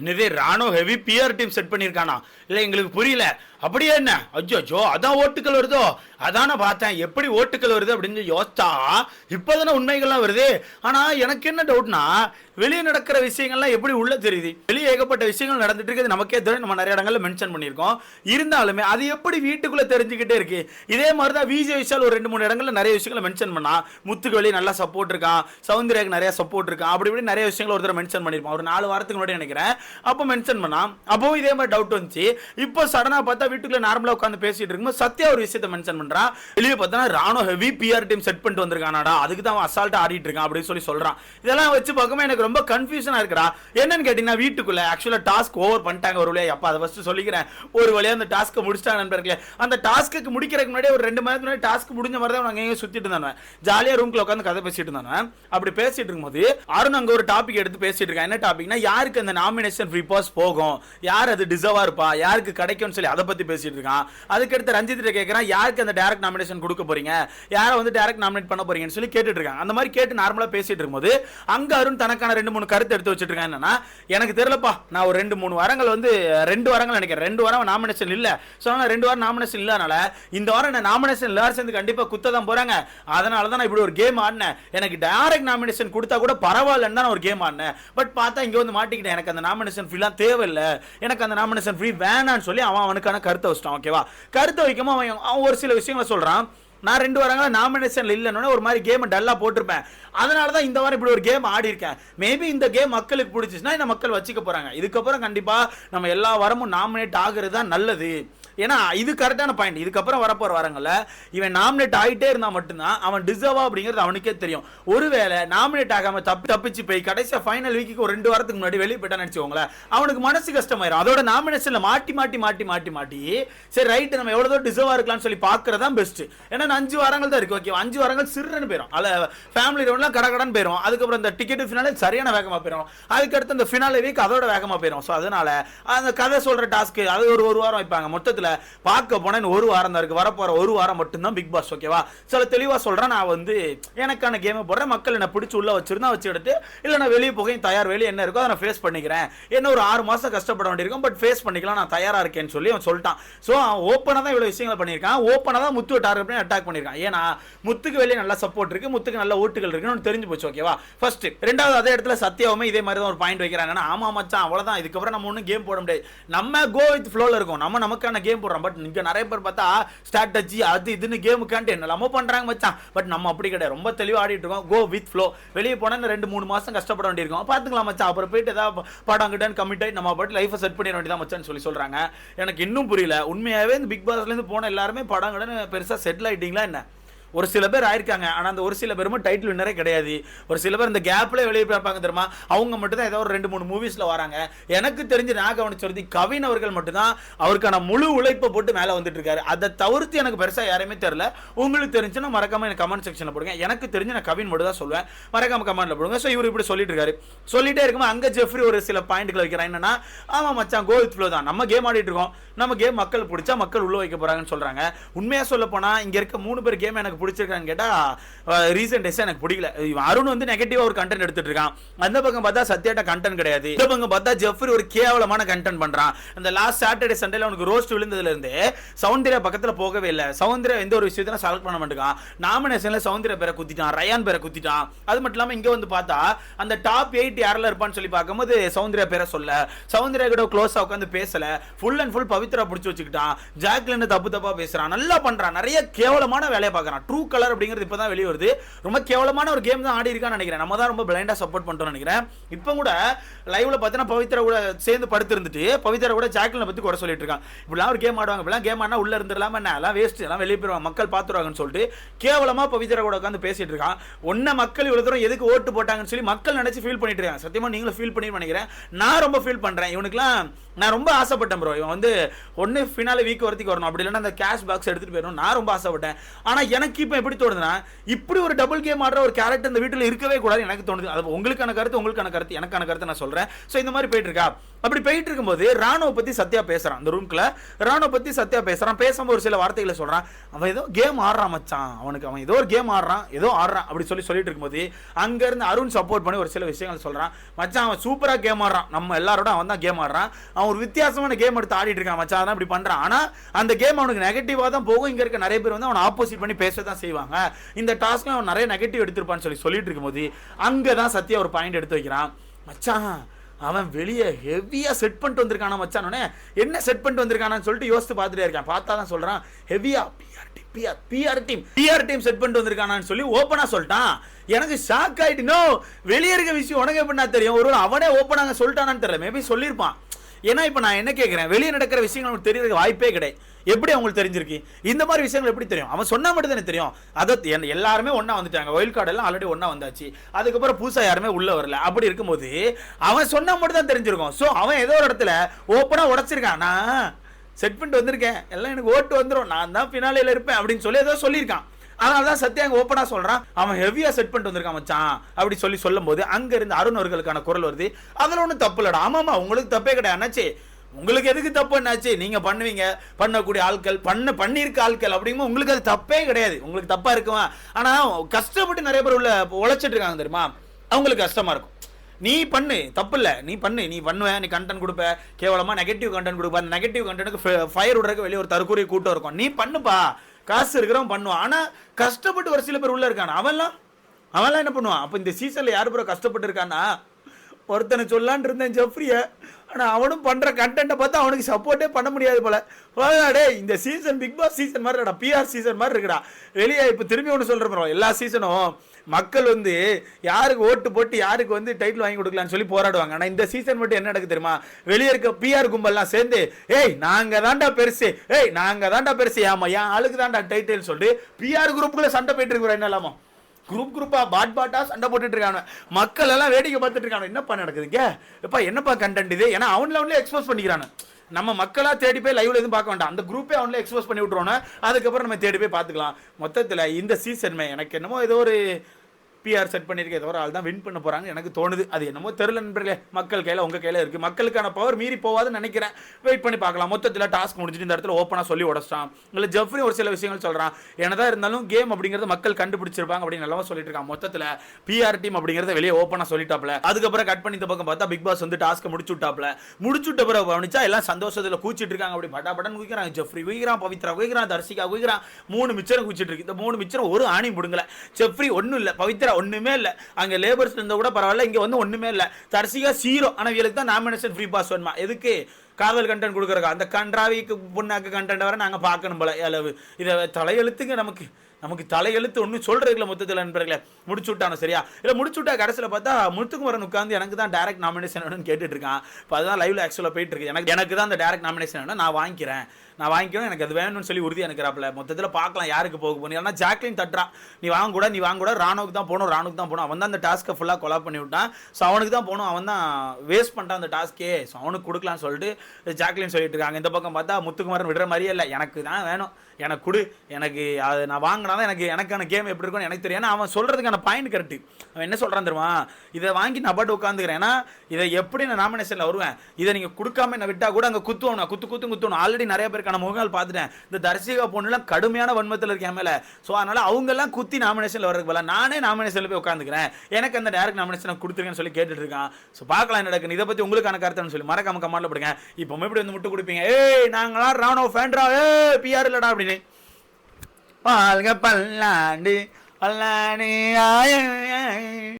என்னது ராணோ heavy PR team set பண்ணியிருக்கானா? இல்லை எங்களுக்கு புரியல. அப்படியே என்ன? அஜ்ஜோ அதான் ஓட்டுக்கள் வருதோ? அதான பார்த்தேன். எப்படி ஓட்டுக்கள் வருது அப்படின்னு யோசிச்சா இப்போதானே உண்மைகள்லாம் வருது. ஆனால் எனக்கு என்ன டவுட்னா வெளியே நடக்கிற விஷயங்கள்லாம் எப்படி உள்ள தெரியுது? வெளியே ஏகப்பட்ட விஷயங்கள் நடந்துட்டு இருக்குது. நமக்கே தெரியும். நம்ம நிறைய இடங்களில் மென்ஷன் பண்ணியிருக்கோம். இருந்தாலுமே அது எப்படி வீட்டுக்குள்ளே தெரிஞ்சுக்கிட்டே இருக்கு? இதே மாதிரி தான் விஜய் விஷால் ஒரு ரெண்டு மூணு இடங்களில் நிறைய விஷயங்களை மென்ஷன் பண்ணா. முத்துக்கு வெளியே நல்லா சப்போர்ட் இருக்கான். சௌந்தர்யாக்கு நிறைய சப்போர்ட் இருக்கான். அப்படி இப்படி நிறைய விஷயங்கள் ஒரு தடவை மென்ஷன் பண்ணியிருப்பான். ஒரு நாலு வாரத்துக்கு முன்னாடி நினைக்கிறேன். அப்போ மென்ஷன் பண்ணான். அப்பவும் இதே மாதிரி டவுட் வந்துச்சு. இப்போ சடனாக பார்த்தா வீட்டுக்குள்ள நார்மலா உட்காந்து பேசிட்டு இருக்கும்போது சத்யா ஒரு விஷயத்த மென்ஷன் பண்றான் வெளியே பார்த்தா ராணுவ ஹெவி பிஆர் டீம் செட் பண்ணிட்டு வந்திருக்கானாடா. அதுக்கு தான் அவன் அசால்ட்டா ஆடிட்டு இருக்கான் அப்படின்னு சொல்லி சொல்றான். இதெல்லாம் வச்சு பார்க்கும்போது எனக்கு ரொம்ப கன்ஃபியூஷனா இருக்குடா. என்னன்னு கேட்டீங்கன்னா வீட்டுக்குள்ள ஆக்சுவலா டாஸ்க் ஓவர் பண்ணிட்டாங்க ஒரு வழியா. அப்பா அதை ஃபர்ஸ்ட் சொல்லிக்கிறேன். ஒரு வழியா அந்த டாஸ்க்கை முடிச்சிட்டாங்க நண்பர்களே. அந்த டாஸ்க்கு முடிக்கிறதுக்கு முன்னாடி ஒரு ரெண்டு மணி முன்னாடி டாஸ்க் முடிஞ்ச மாதிரி தான் அங்கேயும் சுத்திட்டு இருந்தானே ஜாலியா ரூம்ல உட்காந்து கதை பேசிட்டு இருந்தானே அப்படி பேசிட்டு இருக்கும்போது அருண் அங்க ஒரு டாபிக் எடுத்து பேசிட்டு இருக்கான். என்ன டாபிக்னா யாருக்கு அந்த நாமினேஷன் ஃப்ரீ பாஸ் போகும்? யார் அது டிசர்வா இருப்பா? யாருக்கு கிடைக்கும்னு சொல்லி அதை பத்தி பேசிட்டு இருக்கான். அதுக்கடுத்து ரஞ்சித் கேட்குறான் யாருக்கு அந்த டேரக்ட் நாமினேஷன் கொடுக்க போறீங்க? யாரை வந்து டேரக்ட் நாமினேட் பண்ண போறீங்கன்னு சொல்லி கேட்டுட்டு இருக்காங்க அந்த மாதிரி கேட்டு நார்மலா பேசிட்டு இருக்கும்போது அங்க அருண் தனக்கான ரெண்டு மூணு கருத்து எடுத்து வச்சுட்டு இருக்கான் என்னன்னா எனக்கு தெரியலப்பா நான் ஒரு ரெண்டு மூணு வாரங்கள் வந்து ரெண்டு வாரங்கள் நினைக்கிறேன். ரெண்டு வாரம் நாமினேஷன் இல்ல. ஸோ ரெண்டு வாரம் நாமினேஷன் இல்லாதனால இந்த வாரம் நான் நாமினேஷன் எல்லாரும் சேர்ந்து கண்டிப்பா குத்த தான் போறாங்க. அதனால தான் நான் இப்படி ஒரு கேம் ஆடினேன். எனக்கு டைரக்ட் நாமினேஷன் கொடுத்தா கூட பரவாயில்லன்னு தான் ஒரு கேம் ஆடினேன். பட் பார்த்தா இங்க வந்து மாட்டிக்கிட்டேன். எனக்கு அந்த நாமினேஷன் ஃப்ரீலாம் தேவையில்லை. எனக்கு அந்த நாமினேஷன் ஃப்ரீ வேணான்னு சொல்லி அவன் அவனுக்கான கருத்தை வச்சிட்டான் ஓகேவா கருத்தை வைக்காம அவன் அவன் ஒரு சில விஷயங்களை சொல்கிறான் நான் ரெண்டு வாரங்களா நாமினேஷன் இல்லைன்னு ஒரு மாதிரி கேம் டல்லாக போட்டிருப்பேன். அதனால தான் இந்த வாரம் இப்படி ஒரு கேம் ஆடி இருக்கேன். மேபி இந்த கேம் மக்களுக்கு பிடிச்சிச்சுன்னா இந்த மக்கள் வச்சுக்க போகிறாங்க இதுக்கப்புறம் கண்டிப்பாக நம்ம எல்லா வாரமும் நாமினேட் ஆகுறது தான் நல்லது. ஏன்னா இது கரெக்டான பாயிண்ட் இதுக்கப்புறம் வரப்போற வாரங்கள்ல இவன் நாமினேட் ஆகிட்டே இருந்தால் மட்டும்தான் அவன் டிசர்வா அப்படிங்கிறது அவனுக்கே தெரியும். ஒருவேளை நாமினேட் ஆகாம தப்பி தப்பிச்சு போய் கடைசியாக ஃபைனல் வீக்கு ஒரு ரெண்டு வாரத்துக்கு முன்னாடி வெளியே போயிட்டான்னு நினைச்சுக்கோங்களேன் அவனுக்கு மனசு கஷ்டமாயிரும். அதோட நாமினேஷனில் மாட்டி மாட்டி மாட்டி மாட்டி மாட்டி சரி ரைட்டு நம்ம எவ்வளோ தூரம் இருக்கலாம்னு சொல்லி பார்க்கறது தான் பெஸ்ட் ஏன்னா அஞ்சு வாரங்கள் தான் இருக்கு. ஓகே அஞ்சு வாரங்கள் சிறுன்னு போயிடும் அல்ல ஃபேமிலி ரவுண்ட்லாம் கடகடன் போயிடும் அதுக்கப்புறம் இந்த டிக்கெட் ஃபினாலே சரியான வேகமாக போயிடும் அதுக்கடுத்து இந்த ஃபினாலே வீக் அதோட வேகமாக போயிடும் ஸோ அதனால அந்த கதை சொல்கிற டாஸ்க் அது ஒரு ஒரு வாரம் வைப்பாங்க. மொத்தத்தில் பார்க்க போனேன் ஒரு வாரம் தான் இருக்கு. வரப்போற ஒரு வாரம் மட்டும்தான் பிக் பாஸ் ஓகேவா சில தெளிவா சொல்றேன் நான் வந்து எனக்கான கேமை போடுறேன் மக்கள் என்னை பிடிச்சி உள்ள வச்சிருந்தா வச்சு எடுத்து இல்லை நான் வெளியே போகையும் தயார் வெளியே என்ன இருக்கோ அதை நான் ஃபேஸ் பண்ணிக்கிறேன். என்ன ஒரு ஆறு மாசம் கஷ்டப்பட வேண்டியிருக்கும் பட் ஃபேஸ் பண்ணிக்கலாம் நான் தயாரா இருக்கேன்னு சொல்லி அவன் சொல்லிட்டான். ஸோ அவன் ஓப்பனாக தான் இவ்வளவு விஷயங்கள் பண்ணியிருக்கான். ஓப்பனாக தான் முத்து டார்கெட் பண்ணி அட்டாக் பண்ணியிருக்கான். ஏன்னா முத்துக்கு வெளியே நல்லா சப்போர்ட் இருக்கு முத்துக்கு நல்ல ஓட்டுகள் இருக்குன்னு தெரிஞ்சு போச்சு ஓகேவா ஃபர்ஸ்ட் ரெண்டாவது அதே இடத்துல சத்யாவுமே இதே மாதிரி தான் ஒரு பாயிண்ட் வைக்கிறாங்க ஆமா மச்சான் அவ்வளவுதான். இதுக்கப்புறம் நம்ம ஒன்றும் கேம் போட முடியாது. நம்ம கோ வித் ஃப்ளோவில் இருக்கும். நம்ம நமக்கான கேம் போடுறோம் பட் இங்க நிறைய பேர் பார்த்தா ஸ்ட்ராட்டஜி அது இதுன்னு கேமுக்கான்ட்டு என்னெல்லாமோ பண்றாங்க மச்சான். பட் நம்ம அப்படி கிடையாது. ரொம்ப தெளிவாக ஆடிட்டு இருக்கோம். கோ வித் ஃப்ளோ வெளியே போனால் ரெண்டு மூணு மாதம் கஷ்டப்பட வேண்டியிருக்கோம். பார்த்துக்கலாம் மச்சான். அப்புறம் போயிட்டு ஏதாவது படம் கிட்ட கமிட் ஆகி நம்ம பாட்டு லைஃபை செட் பண்ணிட வேண்டியதான் மச்சான்னு சொல்லி சொல்கிறாங்க எனக்கு இன்னும் புரியல. உண்மையாகவே இந்த பிக் பாஸ்லேருந்து போன எல்லாருமே படம் கிட்ட பெருசாக செட்டில் ஆயிட்டீங்களா என்ன? ஒரு சில பேர் ஆயிருக்காங்க. ஆனால் அந்த ஒரு சில பேரும் டைட்டில் வின்னரே கிடையாது. ஒரு சில பேர் இந்த கேப்ல வெளியே பார்ப்பாங்க தெரியுமா? அவங்க மட்டும் தான் ஏதோ ஒரு ரெண்டு மூணு மூவிஸில் வராங்க. எனக்கு தெரிஞ்சு நான் கவனிச்சுருதி கவின் அவர்கள் மட்டும்தான் அவருக்கான முழு உழைப்பை போட்டு மேலே வந்துட்டு இருக்காரு அதை தவிர்த்து எனக்கு பெருசாக யாருமே தெரில உங்களுக்கு தெரிஞ்சுன்னா மறக்காமல் எனக்கு கமெண்ட் செக்ஷனில் போடுங்க. எனக்கு தெரிஞ்சு நான் கவின் மட்டும் தான் சொல்லுவேன் மறக்காமல் கமெண்ட்டில் போடுங்க. ஸோ இவர் இப்படி சொல்லிட்டு இருக்காரு. சொல்லிட்டே இருக்கும்போது அங்கே ஜெஃப்ரி ஒரு சில பாயிண்ட்கள் வைக்கிறான் என்னன்னா ஆமாம் மச்சான் கோ வித் ஃப்ளோ தான். நம்ம கேம் ஆடிட்டு இருக்கோம். நம்ம கேம் மக்கள் பிடிச்சா மக்கள் உள்ள வைக்க போகிறாங்கன்னு சொல்கிறாங்க உண்மையாக சொல்ல போனால் இங்கே இருக்க மூணு பேர் கேம் எனக்கு பிடிச்சிருக்கான்னு கேட்டா ரீசெண்ட் டேஸ் எனக்கு பிடிக்கல. அருண் வந்து நெகட்டிவா ஒரு கண்டென்ட் எடுத்துட்டு இருக்கான் அந்த பக்கம் பார்த்தா சத்யாட்ட கண்டென்ட் கிடையாது. இந்த பக்கம் பார்த்தா ஜெஃப்ரி ஒரு கேவலமான கண்டென்ட் பண்றான். அந்த லாஸ்ட் சாட்டர்டே சண்டேல அவனுக்கு ரோஸ்ட் விழுந்ததுல இருந்து சௌந்தர்யா பக்கத்துல போகவே இல்லை. சௌந்தர்யா எந்த ஒரு விஷயத்தையும் செலக்ட் பண்ண மாட்டேங்கான். நாமினேஷன்ல சௌந்தர்யா பேரை குத்திட்டான் ரயான் பேரை குத்திட்டான். அது மட்டும் இல்லாமல் இங்கே வந்து பார்த்தா அந்த டாப் எயிட் யாரெல்லாம் இருப்பான்னு சொல்லி பார்க்கும்போது சௌந்தர்யா பேரை சொல்ல. சௌந்தர்யா கூட க்ளோஸாக உட்காந்து பேசலை. ஃபுல் அண்ட் ஃபுல் பவித்ரா பிடிச்சி வச்சுக்கிட்டான். ஜாக்லின் தப்பு தப்பா பேசுகிறான் நல்லா பண்ணுறான் நிறைய கேவலமான வேலையை பார்க்குறான். ட்ரூ கலர் அப்படிங்கிறது இப்போ தான் வெளியே வருது. ரொம்ப கேவலமான ஒரு கேம் தான் ஆடி இருக்கான்னு நினைக்கிறேன். நம்ம தான் ரொம்ப பிளைண்டாக சப்போர்ட் பண்ணுறோம்னு நினைக்கிறேன். இப்போ கூட லைவ்ல பார்த்தீங்கன்னா பவித்ரா கூட சேர்ந்து படுத்திருந்துட்டு பவித்ரா கூட ஜாக்லினை பற்றி குறை சொல்லிட்டு இருக்கான். இப்படிலாம் ஒரு கேம் ஆடுவாங்க. இப்படிலாம் கேம் ஆனால் உள்ள இருந்துடலாம் என்ன? எல்லாம் வேஸ்ட் எல்லாம் வெளியே போயிடுவாங்க மக்கள் பார்த்துருவாங்கன்னு சொல்லிட்டு கேவலமாக பவித்ரா கூட உட்காந்து பேசிட்டு இருக்கான். ஒன்ன மக்கள் இவ்வளோ தூரம் எதுக்கு ஓட்டு போட்டாங்கன்னு சொல்லி மக்கள் நினச்சி ஃபீல் பண்ணிட்டு இருக்காங்க. சத்தியமாக நீங்களும் ஃபீல் பண்ணி நினைக்கிறேன். நான் ரொம்ப ஃபீல் பண்ணுறேன் இவனுக்குலாம் நான் ரொம்ப ஆசைப்பட்டேன் ப்ரோ இவன் வந்து ஒன்று ஃபினாலே வீக் வரத்துக்கு வரணும். அப்படி இல்லைன்னா அந்த கேஷ் பாக்ஸ் எடுத்துகிட்டு போயிடணும். நான் ரொம்ப ஆசைப்பட்டேன். ஆனால் எனக்கு இப்போ எப்படி தோணுதுன்னா இப்படி ஒரு டபுள் கேம் ஆடுற ஒரு கேரக்டர் இந்த வீட்டில் இருக்கவே கூடாது எனக்கு தோணுது. அது உங்களுக்கான கருத்து உங்களுக்கான கருத்து எனக்கான கருத்து நான் சொல்றேன். ஸோ இந்த மாதிரி போயிட்டு இருக்கா? அப்படி போயிட்டு இருக்கும்போது ராணுவ பத்தி சத்யா பேசுறான். அந்த ரூம்குள்ள ராணுவ பத்தி சத்யா பேசுறான். பேசும்போது ஒரு சில வார்த்தைகளை சொல்றான். அவன் ஏதோ கேம் ஆடுறான் மச்சான். அவனுக்கு அவன் ஏதோ ஒரு கேம் ஆடுறான். ஏதோ ஆடுறான் அப்படி சொல்லி சொல்லிட்டு இருக்கும்போது அங்க இருந்து அருண் சப்போர்ட் பண்ணி ஒரு சில விஷயங்கள் சொல்றான். மச்சான் அவன் சூப்பரா கேம் ஆடுறான். நம்ம எல்லாரோட அவன் தான் கேம் ஆடுறான். அவன் ஒரு வித்தியாசமான கேம் எடுத்து ஆடிட்டு இருக்கான் மச்சான். அதான் இப்படி பண்றான். ஆனா அந்த கேம் அவனுக்கு நெகட்டிவா தான் போகும். இங்க இருக்க நிறைய பேர் வந்து அவனை ஆப்போசிட் பண்ணி பேச தான் செய்வாங்க. இந்த டாஸ்க்ல அவன் நிறைய நெகட்டிவ் எடுத்திருப்பான்னு சொல்லி சொல்லிட்டு இருக்கும்போது அங்கதான் சத்யா ஒரு பாயிண்ட் எடுத்து வைக்கிறான். மச்சான் அவன் வெளியே ஹெவியாக செட் பண்ணிட்டு வந்திருக்கானா மச்சானே என்ன செட் பண்ணிட்டு வந்திருக்கானான்னு சொல்லிட்டு யோசித்து பார்த்துட்டே இருக்கேன். பார்த்தா தான் சொல்கிறான் ஹெவியா PR team PR PR team PR team set பண்ணிட்டு வந்திருக்கானான்னு சொல்லி ஓப்பனாக சொல்லிட்டான். எனக்கு ஷாக் ஆகிட்டு நோ வெளியே இருக்க விஷயம் உனக்கு எப்படின்னா தெரியும்? ஒரு அவனே ஓப்பனாக சொல்லிட்டானான்னு தெரியல. மேபி சொல்லியிருப்பான். ஏன்னா இப்போ நான் என்ன கேட்குறேன் வெளியே நடக்கிற விஷயங்கள் நமக்கு தெரியறதுக்கு வாய்ப்பே கிடையாது. எப்படி அவங்களுக்கு தெரிஞ்சிருக்கு? இந்த மாதிரி விஷயங்கள் எப்படி தெரியும்? அவன் சொன்னா மட்டும் தானே தெரியும். அதை என் எல்லாருமே ஒன்றா வந்துட்டாங்க. ஒயில் கார்டு எல்லாம் ஆல்ரெடி ஒன்றா வந்தாச்சு. அதுக்கப்புறம் புதுசாக யாருமே உள்ள வரல. அப்படி இருக்கும்போது அவன் சொன்னா மட்டும் தான் தெரிஞ்சிருக்கும். ஸோ அவன் ஏதோ ஒரு இடத்துல ஓப்பனாக உடச்சிருக்கான். நான் செட் பண்ணிட்டு வந்திருக்கேன். எல்லாம் எனக்கு ஓட்டு வந்துடும் நான் தான் பினாலையில் இருப்பேன். அப்படின்னு சொல்லி ஏதோ சொல்லியிருக்கான். அதனால தான் சத்யா அங்கே ஓப்பனாக சொல்கிறான் அவன் ஹெவியாக செட் பண்ணிட்டு வந்திருக்கான் மச்சான். அப்படி சொல்லி சொல்லும்போது அங்கே இருந்து அருண் அவர்களுக்கான குரல் வருது. அதில் ஒன்றும் தப்பு இல்லடா. ஆமாம்மா உங்களுக்கு தப்பே கிடையாது. அண்ணாச்சி உங்களுக்கு எதுக்கு தப்பு என்னாச்சு? நீங்க பண்ணுவீங்க. பண்ணக்கூடிய ஆட்கள் பண்ண பண்ணியிருக்க ஆட்கள் அப்படிங்கும்போது உங்களுக்கு அது தப்பே கிடையாது. உங்களுக்கு தப்பா இருக்குமா? ஆனா கஷ்டப்பட்டு நிறைய பேர் உள்ள உழைச்சிட்டு இருக்காங்க தெரியுமா? அவங்களுக்கு கஷ்டமா இருக்கும். நீ பண்ணு தப்பு இல்ல. நீ பண்ணு நீ பண்ணுவ நீ கண்டென்ட் கொடுப்ப. கேவலமா நெகட்டிவ் கண்டென்ட் கொடுப்ப. அந்த நெகட்டிவ் கண்டென்ட்டுக்கு ஃபயர் விடுறதுக்கு வெளியே ஒரு தற்கொலை கூட்டம் இருக்கும். நீ பண்ணுப்பா. காசு இருக்கிறவன் பண்ணுவான். ஆனா கஷ்டப்பட்டு ஒரு சில பேர் உள்ள இருக்கான் அவன்லாம் அவன்லாம் என்ன பண்ணுவான்? அப்போ இந்த சீசன்ல யாரு ப்ரோ கஷ்டப்பட்டு இருக்கான்னா? ஒருத்தனை சொல்லான்னு இருந்தேன் ஜெஃப்ரிய. ஆனால் அவனும் பண்ணுற கண்டென்ட்டை பார்த்து அவனுக்கு சப்போர்ட்டே பண்ண முடியாது போல. போடா இந்த சீசன் பிக் பாஸ் சீசன் மாதிரி இருக்கடா பிஆர் சீசன் மாதிரி இருக்குடா. வெளியே இப்போ திரும்பி ஒன்று சொல்றேன் எல்லா சீசனும் மக்கள் வந்து யாருக்கு ஓட்டு போட்டு யாருக்கு வந்து டைட்டில் வாங்கி கொடுக்கலான்னு சொல்லி போராடுவாங்க. ஆனால் இந்த சீசன் மட்டும் என்ன நடக்குது தெரியுமா? வெளியே இருக்க பிஆர் கும்பல்லாம் சேர்ந்து ஏய் நாங்கள் தான்டா பெருசு. ஏய் நாங்கள் தான்டா பெருசு. ஏமா என் ஆளுக்கு தான்டா டைட்டில் சொல்லிட்டு பிஆர் குரூப்புக்குள்ளே சண்டை போயிட்டு இருக்கிறோம் என்ன இல்லாமல் குரூப் குரூப்பா பாட் பாட்டா சண்டை போட்டுட்டு இருக்காங்க. மக்கள் எல்லாம் வேடிக்கை பார்த்துட்டு இருக்காங்க. என்னப்பா நடக்குதுங்க? எப்பா என்னப்பா கண்டென்ட் இது? ஏன்னா அவன்ல அவனே எக்ஸ்போஸ் பண்ணிக்கிறானு. நம்ம மக்களாக தேடி போய் லைவ்ல எதுவும் பார்க்க வேண்டாம். அந்த குரூப்பே அவன்ல எக்ஸ்போஸ் பண்ணி விட்டுருவோம் அதுக்கப்புறம் நம்ம தேடி போய் பார்த்துக்கலாம். மொத்தத்தில் இந்த சீசன் எனக்கு என்னமோ ஏதோ ஒரு பிஆர் செட் பண்ணியிருக்கே தவிர ஆள் தான் வின் பண்ண போகிறாங்க எனக்கு தோணுது. அது என்னமோ தெரில நண்பர்களே. மக்கள் கையில் உங்கள் கையில் இருக்குது மக்களுக்கான பவர் மீறி போவாதுன்னு நினைக்கிறேன். வெயிட் பண்ணி பார்க்கலாம். மொத்தத்தில் டாஸ்க் முடிஞ்சுட்டு இந்த இடத்துல ஓப்பனாக சொல்லி உடச்சிட்டான். இல்லை ஜெஃப்ரி ஒரு சில விஷயங்கள் சொல்கிறான் என்னதான் இருந்தாலும் கேம் அப்படிங்கிறத மக்கள் கண்டுபிடிச்சிருப்பாங்க அப்படின்னு நல்லா சொல்லிட்டு இருக்கான் மொத்தத்தில் பிஆர் டீம் அப்படிங்கிறத வெளியே ஓப்பனாக சொல்லிட்டாப்ல. அதுக்கப்புறம் கட் பண்ணி இந்த பக்கம் பார்த்தா பிக் பாஸ் வந்து டாஸ்க் முடிச்சு விட்டாப்ல. முடிச்சு விட்ட பிறகு கவனிச்சா எல்லாம் சந்தோஷத்தில் கூச்சிட்டு இருக்காங்க. அப்படி பட்டா பட்டன் குதிக்கிறாங்க. ஜெஃப்ரி குதிக்கிறான் பவித்ரா குவிக்கிறான் தர்சிகா குதிக்கிறான். மூணு மிச்சரம் குச்சிட்டு இருக்கு. இந்த மூணு மிச்சரம் ஒரு ஆணி முடுங்கல ஜெஃப்ரி ஒன்றும் இல்லை. பவித்ரா ஒண்ணுமே இல்லை. அங்க லேபர்ஸ் இருந்தா கூட பரவாயில்ல இங்க வந்து ஒண்ணுமே இல்லை. தரிசிகா ஜீரோ ஆனா இவளுக்கு தான் நாமினேஷன் ஃப்ரீ பாஸ் வேணுமா? எதுக்கு? காதல் கண்டென்ட் கொடுக்குறக்கா? அந்த கன்றாவிக்கு புண்ணாக்கு கண்டென்ட் வர நாங்க பார்க்கணும் போல அளவு இதை தலையெழுத்துக்கு நமக்கு. நமக்கு தலையெழுத்து ஒன்றும் சொல்கிறதுல மொத்தத்தில் நண்பர்களே முடிச்சு விட்டானோ சரியா? இல்லை முடிச்சு விட்டா கடைசியில் பார்த்தா முத்துக்குமரன் உட்காந்து எனக்கு தான் டேரக்ட் நாமினேஷன் வேணும்னு கேட்டுட்டு இருக்கான். இப்போ அதுதான் லைவ்ல ஆக்சுவலாக போயிட்டு இருக்கு. எனக்கு எனக்கு தான் அந்த டேரக்ட் நாமினேஷன் வேணும். நான் வாங்கிக்கிறேன். நான் வாங்கிக்கிறேன். எனக்கு அது வேணும்னு சொல்லி உறுதி இருக்கிறாப்ல மொத்தத்தில் பார்க்கலாம் யாருக்கு போக போகணும் ஏன்னா ஜாக்லின் தட்டுறான். நீ வாங்க கூட நீ வாங்க கூட ராணுவுக்கு தான் போகணும் ராணுக்கு தான் போகணும். அவன் தான் அந்த டாஸ்க்கை ஃபுல்லாக கொலா பண்ணி விட்டான். ஸோ அவனுக்கு தான் போகணும். அவன் தான் வேஸ்ட் பண்ணிட்டான் அந்த டாஸ்க்கே ஸோ அவனுக்கு கொடுக்கலாம்னு சொல்லிட்டு ஜாக்லின் சொல்லிட்டு இருக்காங்க. இந்த பக்கம் பார்த்தா முத்துக்குமாரன் விடுற மாதிரியே இல்லை. எனக்கு தான் வேணும். எனக்கு கொடு. எனக்கு அது நான் வாங்கினா தான் எனக்கு எனக்கான கேம் எப்படி இருக்கும்னு எனக்கு தெரியும். ஏன்னா அவன் சொல்கிறதுக்கான பாயிண்ட் கரெக்ட் அவன் என்ன சொல்கிறான் தெரியுமா? இதை வாங்கி நான் பாட்டு உட்காந்துக்கிறேன் ஏன்னா இதை எப்படி நான் நாமினேஷனில் வருவேன்? இதை நீங்கள் கொடுக்காம என்ன விட்டால் கூட அங்கே குத்துவோம் நான் குத்து குத்து குத்துவோம் ஆல்ரெடி நிறைய பேருக்கான முகங்கள் பார்த்துட்டேன். இந்த தரிசிகா பொண்ணுலாம் கடுமையான வன்மத்தில் இருக்கேன் மேலே? ஸோ அதனால் அவங்கெல்லாம் குத்தி நாமினேஷனில் வரதுக்கு பதிலாக நானே நாமினேஷனில் போய் உட்காந்துக்கிறேன் எனக்கு அந்த டேரக்ட் நாமினேஷனை கொடுத்துருக்கேன்னு சொல்லி கேட்டுட்டு இருக்கான். ஸோ பார்க்கலாம் என்ன நடக்குது இதை பற்றி உங்களுக்கான கருத்துன்னு சொல்லி மறக்காம கமாண்டில் போடுங்க. இப்போ எப்படி வந்து முட்டு கொடுப்பீங்க. ஏய் நாங்களாம் ராணோ ஃபேண்ட்ரா ஏ பிஆர் இல்லடா அப்படின்னு. வாழ்க பல்லாண்டு பல்லாண்டு ஆய